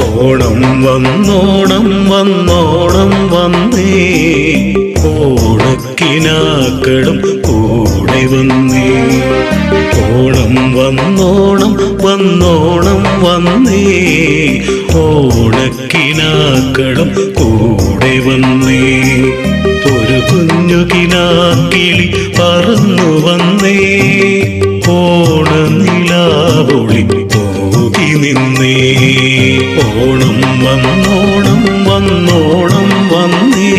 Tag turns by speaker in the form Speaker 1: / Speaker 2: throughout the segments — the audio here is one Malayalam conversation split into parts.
Speaker 1: ഓണം വന്നോണം വന്നോണം വന്നേ. ഓണക്കിനാക്കളും കൂടെ വന്നേ. ഓണം വന്നോണം വന്നോണം വന്നേ. ഓണക്കിനാക്കളും കൂടെ വന്നേ. ഒരു കുഞ്ഞു കിനാക്കിളി പറന്നു വന്നേ. പോകി നിന്നേ. ഓണം വന്നോണം വന്നോണം വന്നേ.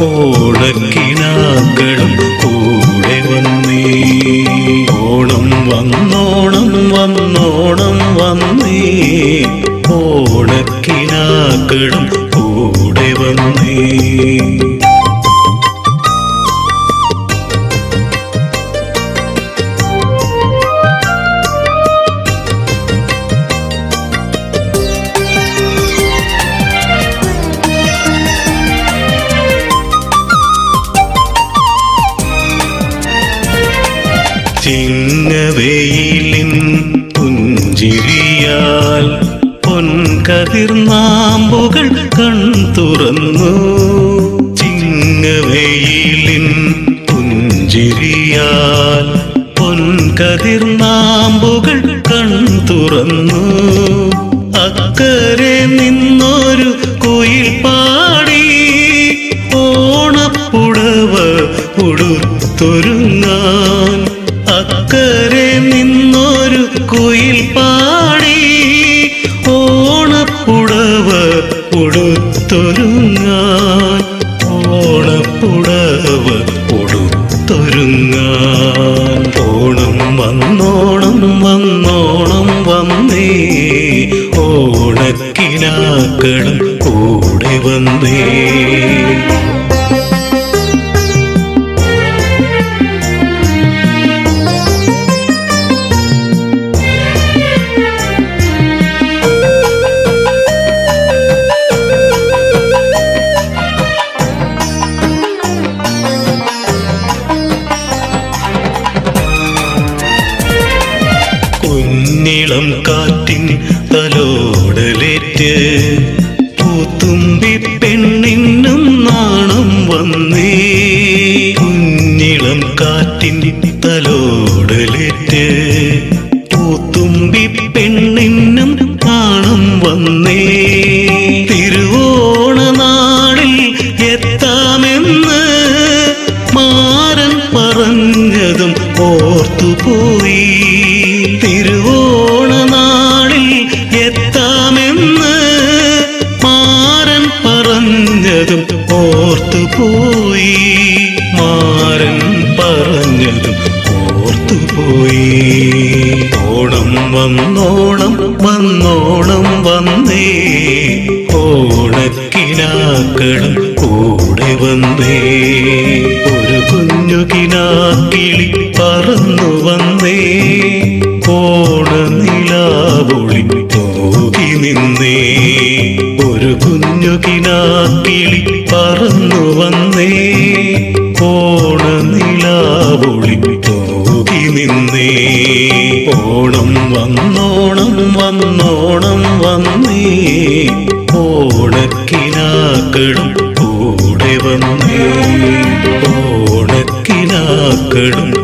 Speaker 1: ഓണക്കിനാക്കളും കൂടെ വന്നേ. ഓണം വന്നോണം വന്നോണം വന്നേ. ഓണക്കിനാക്കളും കൂടെ വന്നേ. ചിങ്ങവെയിലിൻ പുഞ്ചിരിയാൽ പൊൻകതിർനാമ്പുകൾ കൺ തുറന്നു. ചിങ്ങവെയിലിൻ പുഞ്ചിരിയാൽ പൊൻകതിർനാമ്പുകൾ കൺ തുറന്നു. അക്കരെ നിന്നൊരു കുയിൽ പാടി ഓണപ്പുടവ ഉടുത്തൊരുങ്ങാൻ അക്കരെ നിന്നൊരു കുയിൽ പാടി. ഓണപ്പുടവ ഉടുത്തൊരുങ്ങാൻ ഓണപ്പുടവ ഉടുത്തൊരുങ്ങാൻ ഓണം വന്നോണം വന്നോണം വന്നേ. ഓണക്കിനാക്കളും കൂടെ വന്നേ. തലോടലേറ്റ് പൂത്തുമ്പി പെണ്ണിനും നാണം വന്നേ. കുഞ്ഞിളം കാറ്റിൻ തലോടലേറ്റ് പൂത്തുമ്പി പെണ്ണിനും നാണം വന്നേ. തിരുവോണ നാളിൽ എത്താമെന്ന് മാരൻ പറഞ്ഞതും ഓർത്തുപോയി. തിരുവോണ ഓർത്തുപോയി മാരൻ പറഞ്ഞതും ഓർത്തുപോയി. ഓണം വന്നോണം വന്നോണം വന്നേ. ഓണക്കിനാക്കളും കൂടെ വന്നേ. ഒരു കുഞ്ഞു കിനാക്കിളി പറന്നു വന്നേ. ഓണനിലാവൊളി പോകി നിന്നേ. ഒരു കുഞ്ഞു കിനാക്കിളി ഓണം വന്നോണം വന്നോണം വന്നേ. ഓണക്കിനാക്കളും കൂടെ വന്നേ. ഓണക്കിനാക്കളും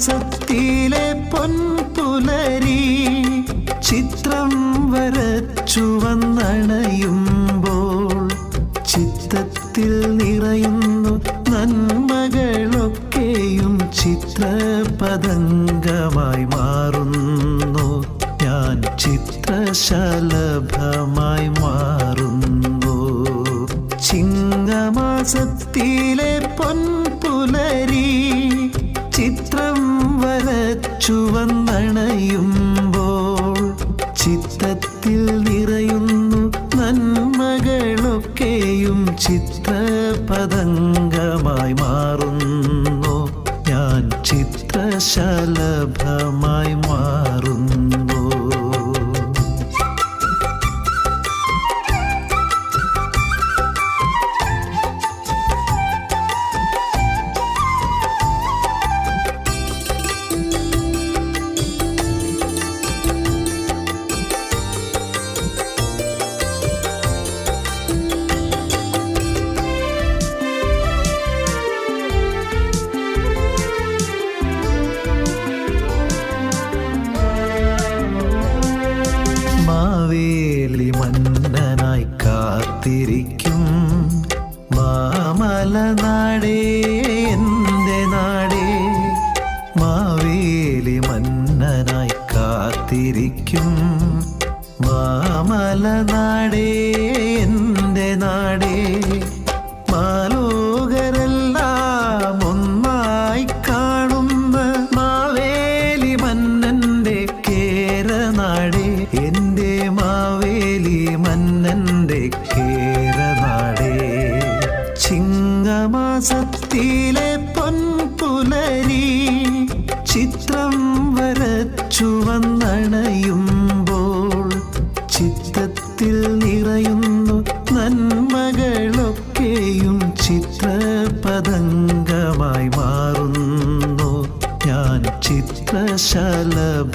Speaker 2: ചിങ്ങമാസത്തിലെ പൊൻപുലരി ചിത്രം വരച്ചു വന്നണയുമ്പോൾ ചിത്തത്തിൽ നിറയുന്നു നന്മകളൊക്കെയും ചിത്രപദംഗമായി മാറുന്നു. ഞാൻ ചിത്രശലഭമായി മാറുന്നു. ചിങ്ങമാസത്തിലെ പൊൻപുലരി വരച്ചു വന്നണയുമ്പോൾ ചിത്തത്തിൽ നിറയുന്നു നന്മകളൊക്കെയും ചിത്രപദംഗമായി മാറുന്നു. ഞാൻ ചിത്രശലഭമായി മാറുന്നു. കാത്തിരിക്കും മാമല നാടേ എന്റെ നാടേ മാവേലി മന്നന്റെ കേരനാടേ എന്റെ മാവേലി മന്നന്റെ കേരനാടേ ചിങ്ങമാസത്തിലെ പൊൻപുലരി ചിത്രം വരച്ചു വന്നണയുമ്പോൾ ചിത്രത്തിൽ നിറയുന്നു നന്മകളൊക്കെയും ചിത്രപതംഗമായി മാറുന്നു. ഞാൻ ചിത്രശലഭ